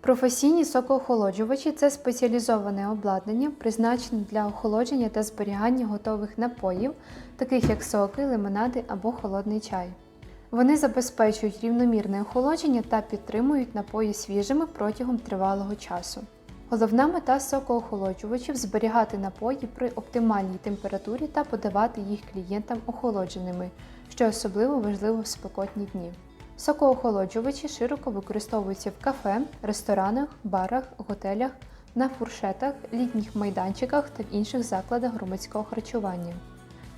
Професійні сокоохолоджувачі це спеціалізоване обладнання, призначене для охолодження та зберігання готових напоїв, таких як соки, лимонади або холодний чай. Вони забезпечують рівномірне охолодження та підтримують напої свіжими протягом тривалого часу. Головна мета сокоохолоджувачів зберігати напої при оптимальній температурі та подавати їх клієнтам охолодженими, що особливо важливо в спекотні дні. Сокоохолоджувачі широко використовуються в кафе, ресторанах, барах, готелях, на фуршетах, літніх майданчиках та в інших закладах громадського харчування.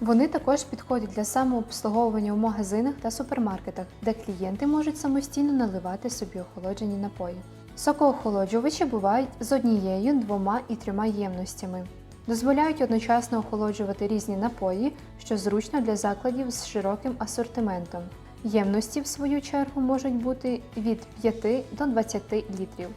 Вони також підходять для самообслуговування в магазинах та супермаркетах, де клієнти можуть самостійно наливати собі охолоджені напої. Сокоохолоджувачі бувають з однією, двома і трьома ємностями. Дозволяють одночасно охолоджувати різні напої, що зручно для закладів з широким асортиментом. Ємності, в свою чергу, можуть бути від 5 до 20 літрів.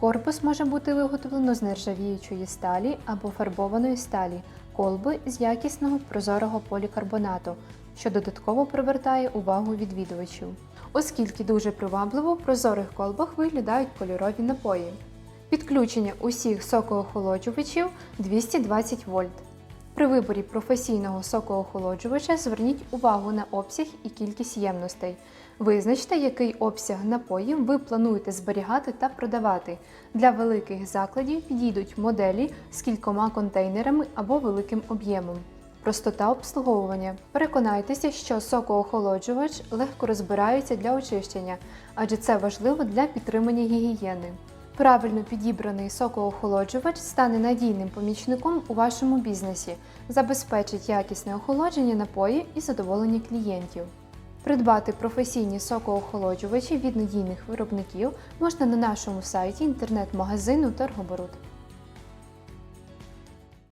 Корпус може бути виготовлено з нержавіючої сталі або фарбованої сталі, колби з якісного прозорого полікарбонату, що додатково привертає увагу відвідувачів. Оскільки дуже привабливо, в прозорих колбах виглядають кольорові напої. Підключення усіх сокоохолоджувачів 220 вольт. При виборі професійного сокоохолоджувача зверніть увагу на обсяг і кількість ємностей. Визначте, який обсяг напоїв ви плануєте зберігати та продавати. Для великих закладів підійдуть моделі з кількома контейнерами або великим об'ємом. Простота обслуговування. Переконайтеся, що сокоохолоджувач легко розбирається для очищення, адже це важливо для підтримання гігієни. Правильно підібраний сокоохолоджувач стане надійним помічником у вашому бізнесі, забезпечить якісне охолодження напої і задоволення клієнтів. Придбати професійні сокоохолоджувачі від надійних виробників можна на нашому сайті інтернет-магазину Торгоборот.